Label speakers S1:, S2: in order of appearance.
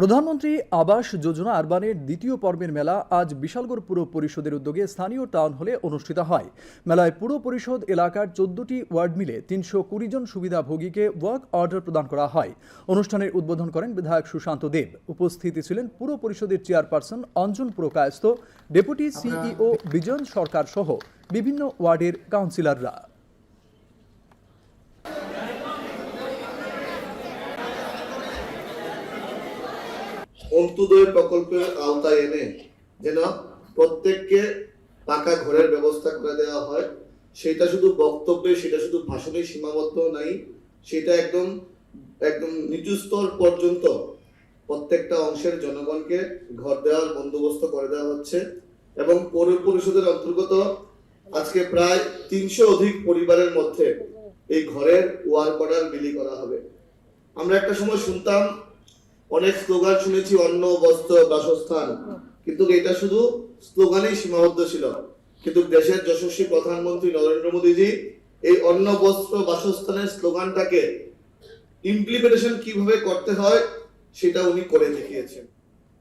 S1: প্রধানমন্ত্রী আবাস যোজনা আরবানের দ্বিতীয় পর্বের মেলা আজ বিশালগড় পুর পরিষদের উদ্যোগে স্থানীয় টাউন হলে অনুষ্ঠিত হয়। মেলায় পুর পরিষদ এলাকার চোদ্দটি ওয়ার্ড মিলে তিনশো কুড়ি জন সুবিধাভোগীকে ওয়ার্ক অর্ডার প্রদান করা হয়। অনুষ্ঠানের উদ্বোধন করেন বিধায়ক সুশান্ত দেব। উপস্থিতি ছিলেন পুর পরিষদের chairperson Anjan Purkayastha deputy CEO Bijayan Sarkar সহ বিভিন্ন ওয়ার্ডের কাউন্সিলররা।
S2: অন্ত্যোদয় প্রকল্পের আওতায় এনে যেন প্রত্যেককে পাকা ঘরের ব্যবস্থা করে দেওয়া হয়, সেটা শুধু বক্তব্যে, সেটা শুধু ভাষণে সীমাবদ্ধ নাই, সেটা একদম একদম নিচু স্তর পর্যন্ত প্রত্যেকটা অংশের জনগণকে ঘর দেওয়ার বন্দোবস্ত করে দেওয়া হচ্ছে এবং পৌর পরিষদের অন্তর্গত আজকে প্রায় তিনশো অধিক পরিবারের মধ্যে এই ঘরের ওয়ার্ক অর্ডার বিলি করা হবে। আমরা একটা সময় শুনতাম অনেক স্লোগান শুনেছি অন্ন বস্ত্র বাসস্থান। কিন্তু এটা শুধু স্লোগানই সীমাবদ্ধ ছিল। কিন্তু দেশের যশস্বী প্রধানমন্ত্রী নরেন্দ্র মোদীজি এই অন্ন বস্ত্র বাসস্থানের স্লোগানটাকে ইমপ্লিমেন্টেশন কীভাবে করতে হয় সেটা উনি করে দেখিয়েছেন।